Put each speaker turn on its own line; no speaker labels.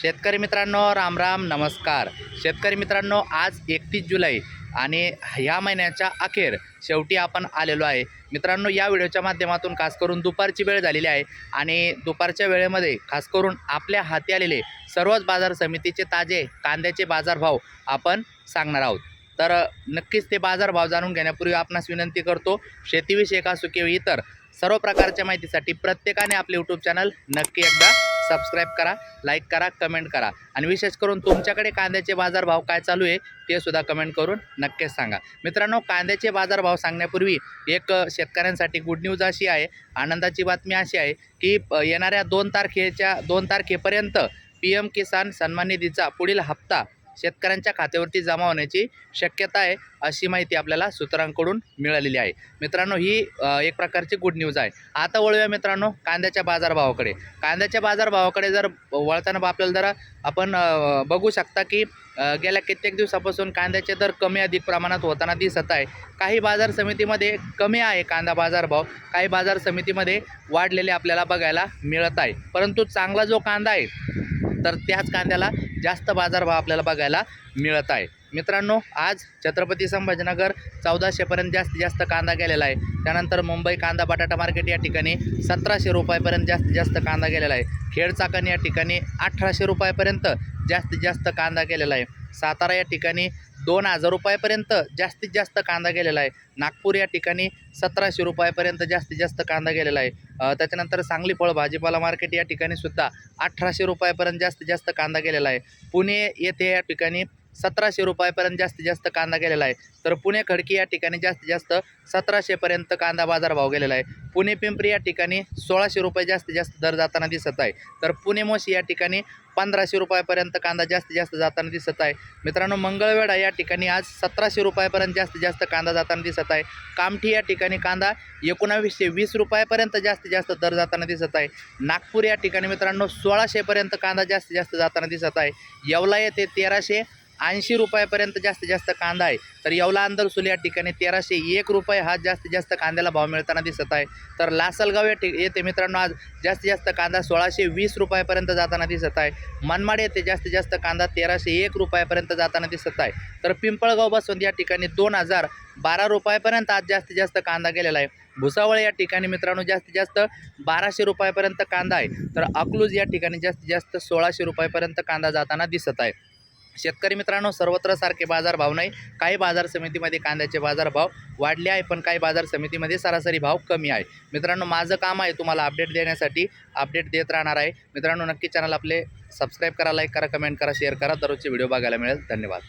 शेतकरी मित्रांनो राम राम नमस्कार. शेतकरी मित्रांनो आज एकतीस जुलै आणि ह्या महिन्याच्या अखेर शेवटी आपण आलेलो आहे. मित्रांनो या व्हिडिओच्या माध्यमातून खास करून दुपारची वेळ झालेली आहे आणि दुपारच्या वेळेमध्ये खास करून आपल्या हाती आलेले सर्वच बाजार समितीचे ताजे कांद्याचे बाजारभाव आपण सांगणार आहोत. तर नक्कीच ते बाजारभाव जाणून घेण्यापूर्वी आपणास विनंती करतो शेतीविषयक असो किंवा इतर सर्व प्रकारच्या माहितीसाठी प्रत्येकाने आपले यूट्यूब चॅनल नक्की एकदा सबस्क्राईब करा लाईक करा कमेंट करा. आणि विशेष करून तुमच्याकडे कांद्याचे बाजारभाव काय चालू आहे ते सुद्धा कमेंट करून नक्कीच सांगा. मित्रांनो कांद्याचे बाजारभाव सांगण्यापूर्वी एक शेतकऱ्यांसाठी गुड न्यूज अशी आहे आनंदाची बातमी अशी आहे की येणाऱ्या दोन तारखेच्या दोन तारखेपर्यंत पी एम किसान सन्मान निधीचा पुढील हप्ता शेतकऱ्यांच्या खात्यावरती जमा होण्याची शक्यता आहे अशी माहिती आपल्याला सूत्रांकडून मिळालेली आहे. मित्रांनो ही एक प्रकारची गुड न्यूज आहे. आता वळूया मित्रांनो कांद्याच्या बाजारभावाकडे. कांद्याच्या बाजारभावाकडे जर वळताना आपल्याला जरा आपण बघू शकता की गेल्या कित्येक दिवसापासून कांद्याचे दर कमी अधिक प्रमाणात होताना दिसत आहे. काही बाजार समितीमध्ये कमी आहे कांदा बाजारभाव. काही बाजार समितीमध्ये वाढलेले आपल्याला बघायला मिळत आहे. परंतु चांगला जो कांदा आहे तर त्याच कांद्याला जास्त बाजारभाव आपल्याला बघायला मिळत आहे. मित्रांनो आज छत्रपती संभाजीनगर चौदाशेपर्यंत जास्तीत जास्त कांदा गेलेला आहे. त्यानंतर मुंबई कांदा बटाटा मार्केट या ठिकाणी सतराशे रुपयापर्यंत जास्तीत जास्त कांदा गेलेला आहे. खेड चाकण या ठिकाणी अठराशे रुपयापर्यंत जास्तीत जास्त कांदा गेलेला आहे. सातारा या ठिकाणी दोन हजार रुपयापर्यंत जास्तीत जास्त कांदा गेलेला आहे. नागपूर या ठिकाणी सतराशे रुपयापर्यंत जास्तीत जास्त कांदा गेलेला आहे. त्याच्यानंतर सांगली फळ भाजीपाला मार्केट या ठिकाणी सुद्धा अठराशे रुपयापर्यंत जास्तीत जास्त कांदा गेलेला आहे. पुणे येथे या ठिकाणी सतराशे रुपयापर्यंत जास्तीत जास्त कांदा गेलेला आहे. तर पुणे खडकी या ठिकाणी जास्तीत जास्त सतराशेपर्यंत कांदा बाजारभाव गेलेला आहे. पुणे पिंपरी या ठिकाणी सोळाशे रुपये जास्तीत जास्त दर जाताना दिसत आहे. तर पुणे मोशी या ठिकाणी पंधराशे रुपयापर्यंत कांदा जास्तीत जास्त जाताना दिसत आहे. मित्रांनो मंगळवेढा या ठिकाणी आज सतराशे रुपयापर्यंत जास्तीत जास्त कांदा जाताना दिसत आहे. कामठी या ठिकाणी कांदा एकोणावीसशे वीस रुपयापर्यंत जास्तीत जास्त दर जाताना दिसत आहे. नागपूर या ठिकाणी मित्रांनो सोळाशेपर्यंत कांदा जास्तीत जास्त जाताना दिसत आहे. येवला येथे तेराशे ऐंशी रुपयापर्यंत जास्तीत जास्त कांदा आहे. तर येवला अंदरसुल या ठिकाणी तेराशे एक रुपये हा जास्तीत जास्त कांद्याला भाव मिळताना दिसत आहे. तर लासलगाव या ठिक येथे मित्रांनो आज जास्तीत जास्त कांदा सोळाशे वीस रुपयापर्यंत जाताना दिसत आहे. मनमाड येथे जास्तीत जास्त कांदा तेराशे एक रुपयापर्यंत जाताना दिसत आहे. तर पिंपळगाव बसवंत या ठिकाणी दोन हजार बारा रुपयापर्यंत आज जास्तीत जास्त कांदा गेलेला आहे. भुसावळ या ठिकाणी मित्रांनो जास्तीत जास्त बाराशे रुपयापर्यंत कांदा आहे. तर अकलूज या ठिकाणी जास्तीत जास्त सोळाशे रुपयापर्यंत कांदा जाताना दिसत आहे. शेतकरी मित्रांनो सर्वत्र सारखे बाजारभाव नाही. काही बाजार समितीमध्ये कांद्याचे बाजारभाव वाढले आहे पण काही बाजार समितीमध्ये सरासरी भाव कमी आहे. मित्रांनो माझं काम आहे तुम्हाला अपडेट देण्यासाठी अपडेट देत राहणार आहे. मित्रांनो नक्की चॅनल आपले सबस्क्राईब करा लाईक करा कमेंट करा शेअर करा. दररोजचे व्हिडिओ बघायला मिळेल. धन्यवाद.